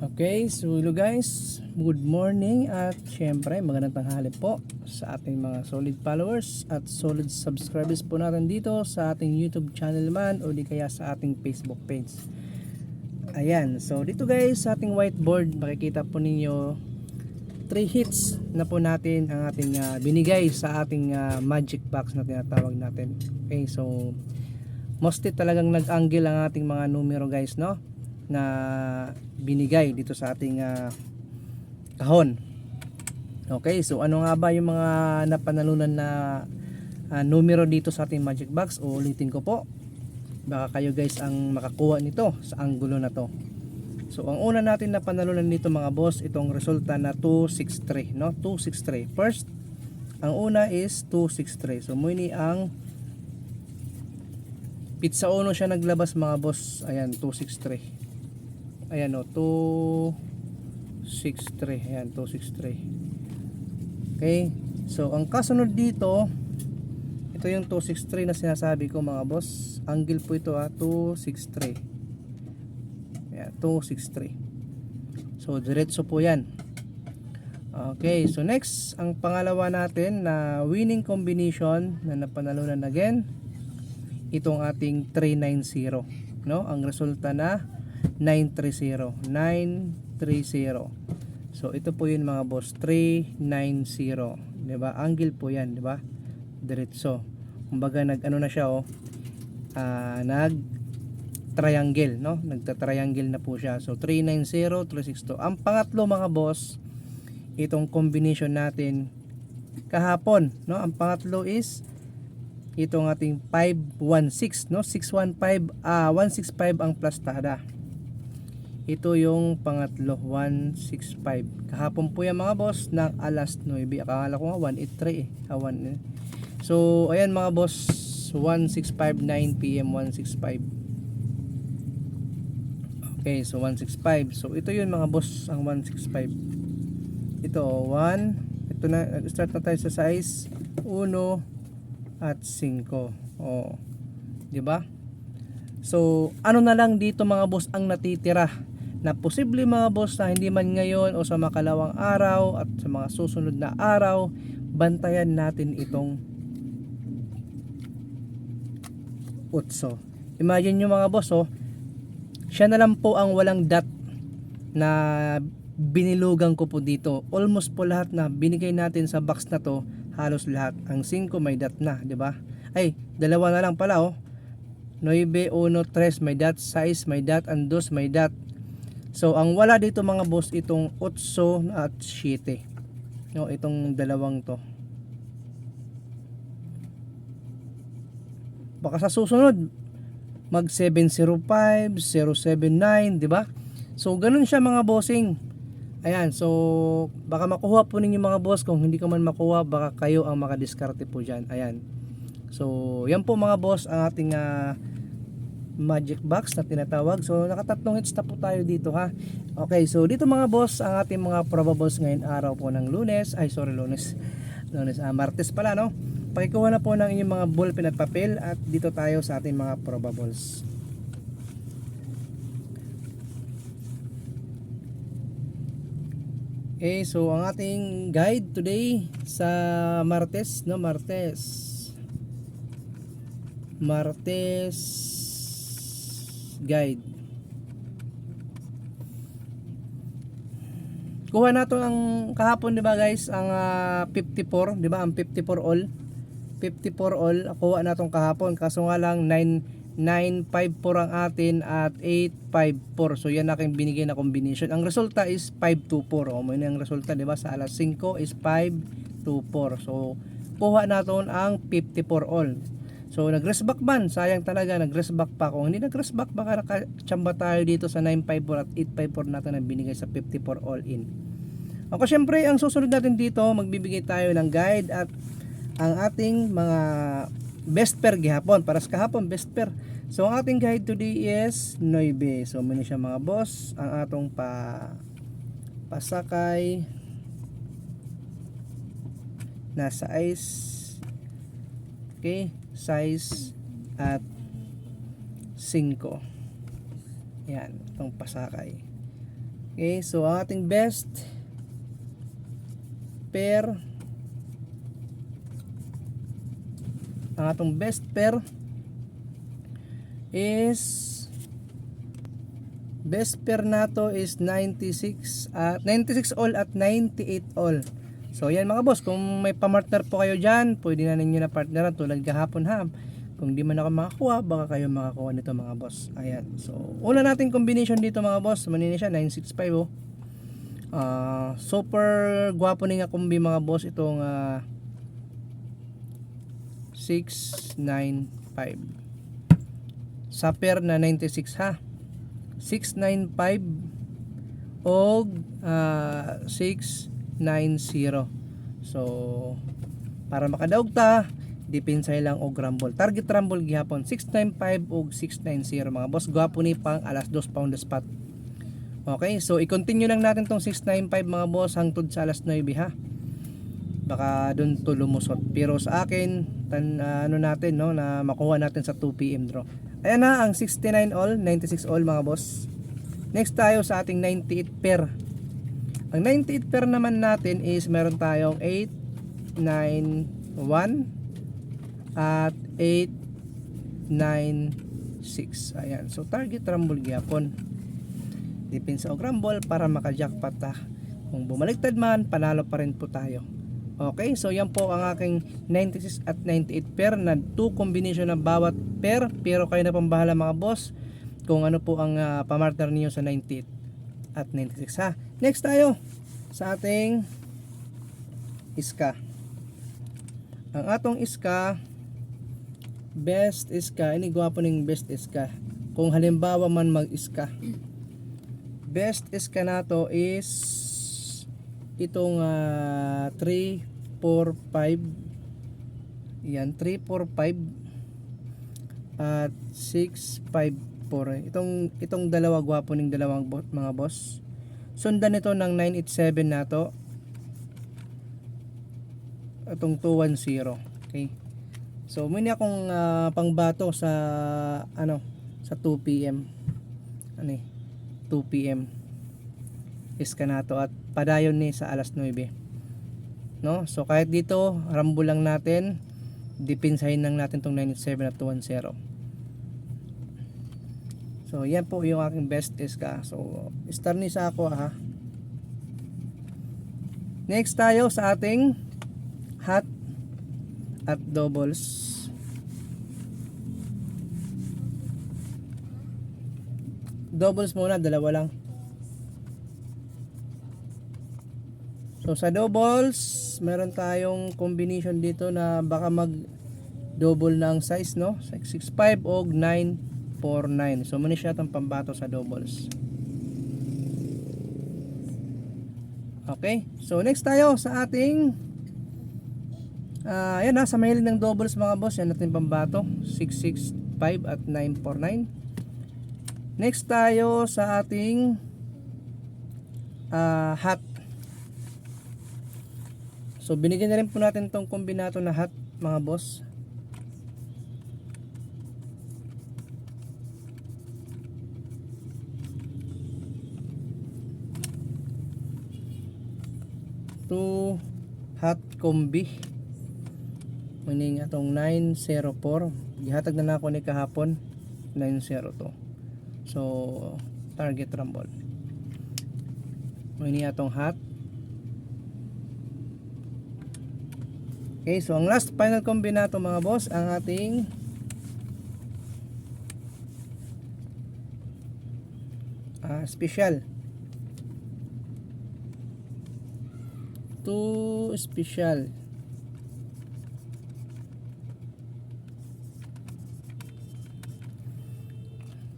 Okay, so hello guys, good morning at syempre magandang tanghali po sa ating mga solid followers at solid subscribers po natin dito sa ating YouTube channel man o di kaya sa ating Facebook page. Ayan, so dito guys sa ating whiteboard makikita po ninyo 3 hits na po natin ang ating ah, binigay sa ating ah, magic box na tinatawag natin. Okay, so mostly talagang nag-angle ang ating mga numero guys, no? Na binigay dito sa ating ah, kahon. Okay, so ano nga ba yung mga napanalunan na ah, numero dito sa ating magic box? O ulitin ko po. Baka kayo guys ang makakuha nito sa anggulo na to. So ang una natin na panalunan dito mga boss, itong resulta na 263, no? 263. First, ang una is 263. So muni ang pizza uno siya naglabas mga boss. Ayan, 263. Ayan o, 263. Ayan, 263. Okay. So, ang kasunod dito, ito yung 263 na sinasabi ko mga boss. Angle po ito ha, 263. Ayan, 263. So, diretso po yan. Okay, so next, ang pangalawa natin na winning combination na napanalunan again, itong ating 390. No? Ang resulta na 930 930 so ito po yun mga boss 390 di ba angle po yan di ba diretso. Kumbaga nag ano na siya oh ah, nag triangle no? Nagta-triangle na po siya. So 390 362 ang pangatlo mga boss itong combination natin kahapon no? Ang pangatlo is itong ating 516 no? 615 ah 165 ang plastada ito yung pangatlo, 165. Kahapon po yan mga boss ng alas 9. Akala ko nga 183 eh. Ah, 1, eh. So, ayan mga boss, 165, 9 p.m. 165. Okay, so 165. So, ito yun mga boss, ang 165. Ito, 1. Ito na, start na tayo sa size 1 at 5. Oh. 'Di ba? So, ano na lang dito mga boss ang natitira na posible mga boss na hindi man ngayon o sa makalawang araw at sa mga susunod na araw, bantayan natin itong utso. Imagine nyo mga boss, oh, siya na lang po ang walang dot na binilugan ko po dito. Almost po lahat na binigay natin sa box na to, halos lahat. Ang 5 may dot na, di ba? Ay, dalawa na lang pala, oh. 9, 1, 3 may dot, 6 may dot, and 2 may dot. So, ang wala dito mga boss, itong 8 at 7. No, itong dalawang to. Baka sa susunod, mag 705, 079, di ba? So, ganun siya mga bossing. Ayan, so, baka makuha po ninyo mga boss. Kung hindi ko man makuha, baka kayo ang makadiskarte po dyan. Ayan. So, yan po mga boss ang ating ah, magic box na tinatawag. So nakatatlong hits na po tayo dito ha. Okay, so dito mga boss ang ating mga probables ngayon araw po ng lunes. Ay sorry lunes. Lunes, ah, martes pala no. Pakikuha na po ng inyong mga ballpen at papel at dito tayo sa ating mga probables. Okay, so ang ating guide today sa Martes, no, Martes. Martes guide. Kuha nato ang kahapon 'di ba guys, ang ah, 54, 'di ba? Ang 54 all. 54 all kuha natong kahapon kaso nga lang 9 954 ang atin at 854. So yan aking binigay na combination. Ang resulta is 524. O mo ang resulta 'di ba? Sa alas 5 is 524. So kuha naton ang 54 all. So nag-rest back man, sayang talaga nag-rest back pa kung hindi nag-rest back baka nakachamba tayo dito sa 954 at 854 natin na binigay sa 54 all in. Ako syempre ang susunod natin dito magbibigay tayo ng guide at ang ating mga best pair gihapon. Para sa kahapon best pair. So ang ating guide today is 9. So muna siya mga boss. Ang atong pa pasakay. Na size Okay, size at 5. Yan, itong pasakay. Okay, so ang ating best pair ang atong best pair is best pair nato is 96 at 96 all at 98 all So yan mga boss, kung may pamartner po kayo dyan, pwede na ninyo na partneran tulad kahapon ha. Kung di man ako makakuha, baka kayo makakuha nito mga boss. Ayan. So una natin combination dito mga boss, manini siya 965 oh. Uh, super gwapo ni nga kumbi mga boss itong ah, uh, 695 Saper na 96 ha 695 og ah, uh, 6 90 so para makadaog ta dipensay lang og rumble. Target rumble gihapon 695 og 690 mga boss gwapo ni pang alas 2 pound spot. Okay so i-continue lang natin tong 695 mga boss hangtod sa alas 9 ha? Baka doon to lumusot. Pero sa akin tan, uh, ano natin no na makuha natin sa 2 pm draw. Ayan na ang 69 all 96 all mga boss. Next tayo sa ating 98 pair ang 98 pair naman natin is meron tayong 8 9 1 at 8 9 6 ayan. So target rumble gyapon. Depende sa og rumble para maka-jackpot ta kung bumaliktad man panalo pa rin po tayo. Okay, so yan po ang aking 96 at 98 pair na 2 combination ng bawat pair. Pero kayo na pang bahala mga boss kung ano po ang uh, pamartner niyo sa 98 at 96 ha. Next tayo sa ating iska. Ang atong iska best iska, ini gwapo ning best iska. Kung halimbawa man mag-iska. Best iska nato is itong ah, 3 4 5 yan 3 4 5 at 6 5 4 itong itong dalawa gwapo ning dalawang bo- mga boss. Sundan nito ng 987 nato itong 210 okay. So may akong ah, pangbato sa ano sa 2 PM ano eh 2 PM iska nato at padayon ni sa alas 9 no? So kahit dito rambo lang natin. Dipinsahin lang natin tong 97 at 210 So, yan po yung aking best test ka. So, starnis ako ha. Next tayo sa ating hot at doubles. Doubles muna, dalawa lang. So sa doubles, meron tayong combination dito na baka mag double ng size no 665 og 9 49 so muna siya itong pambato sa doubles. Okay. So next tayo sa ating ah, uh, yan ha ah, sa mahilig ng doubles mga boss yan natin pambato. 665 at 949 next tayo sa ating uh, hat. So binigyan na rin po natin tong kombinato na hat mga boss. To hot combi. Meaning atong 904. Gihatag na nako ni kahapon 902. So target rumble. Meaning atong hot Okay, so ang last final kombinato mga boss, ang ating ah, special. To special.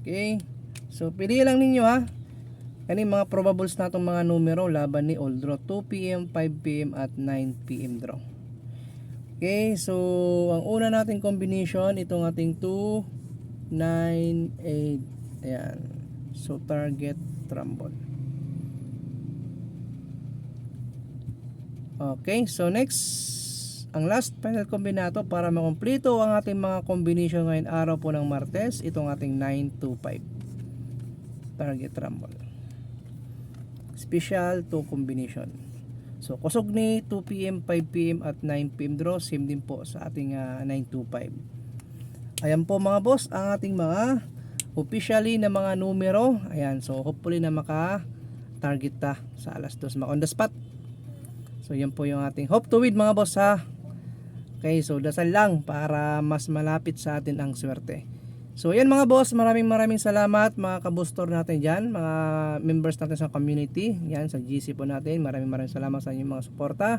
Okay. So pili lang ninyo ha. Kani mga probables natong mga numero laban ni Old Draw 2 PM, 5 PM at 9 PM draw. Okay, so ang una nating combination itong ating 2 9 8. Ayan. So target rumble. Okay, so next ang last final kombinato para makumpleto ang ating mga combination ngayon araw po ng Martes, itong ating 925 target rumble. special to combination. So kusog ni 2pm, 5pm at 9pm draw same din po sa ating ah, 925. Ayan po mga boss ang ating mga officially na mga numero. Ayan so hopefully na maka target ta sa alas 2 ma on the spot. So yan po yung ating hope to win mga boss ha. Okay, so dasal lang para mas malapit sa atin ang swerte. So yan mga boss, maraming maraming salamat mga kabustor natin dyan, mga members natin sa community, yan sa GC po natin, maraming maraming salamat sa inyong mga suporta.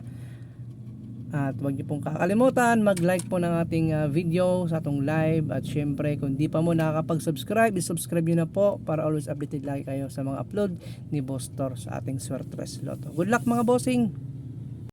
At huwag niyo pong kakalimutan, mag-like po ng ating ah, video sa atong live at syempre kung di pa mo nakakapag-subscribe, i-subscribe na po para always updated lagi kayo sa mga upload ni Boss Tor sa ating Swertres Lotto. Good luck mga bossing!